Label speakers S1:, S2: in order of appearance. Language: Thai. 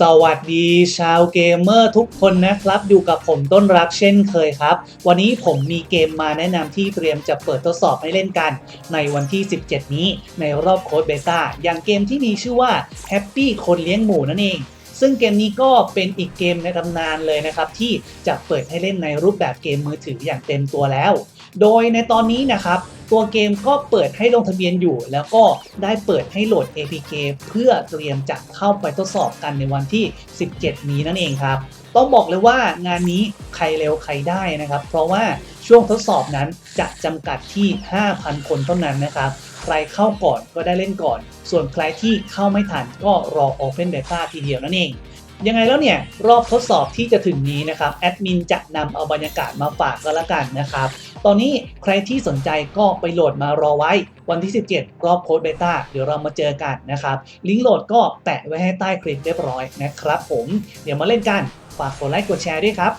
S1: สวัสดีชาวเกมเมอร์ทุกคนนะครับ อยู่กับผมต้นรักเช่นเคยครับ วันนี้ผมมีเกมมาแนะนำที่เตรียมจะเปิดทดสอบให้เล่นกัน ในวันที่ 17 นี้ในรอบโค้ดเบต้าอย่างเกมที่มีชื่อว่า Happy คนเลี้ยงหมูนั่นเอง ซึ่งเกมนี้ก็เป็นอีกเกมในตำนานเลยนะครับ ที่จะเปิดให้เล่นในรูปแบบเกมมือถืออย่างเต็มตัวแล้ว โดยในตอนนี้นะครับ ตัวเกมก็เปิดให้ลงทะเบียนอยู่ แล้วก็ได้เปิดให้โหลด APK เพื่อเตรียมจะเข้าไปทดสอบกันในวันที่ 17 นี้นั่นเองครับ ต้องบอกเลยว่างานนี้ใครเร็วใครได้นะครับ เพราะว่าช่วงทดสอบนั้นจะจำกัดที่ 5,000 คนเท่านั้นนะครับ ใครเข้าก่อนก็ได้เล่นก่อน ส่วนใครที่เข้าไม่ทันก็รอ Open Beta ทีเดียวนั่นเอง ยังไงแล้วเนี่ยรอบทดสอบที่จะถึงนี้นะครับแอดมินจะนำเอาบรรยากาศมาฝากก็แล้วกันนะครับ ตอนนี้ใครที่สนใจก็ไปโหลดมารอไว้วันที่ 17 รอบโค้ดเบต้าเดี๋ยวเรามาเจอกันนะครับ ลิงก์โหลดก็แปะไว้ให้ใต้คลิปเรียบร้อยนะครับผม เดี๋ยวมาเล่นกัน ฝากกดไลค์กดแชร์ด้วยครับ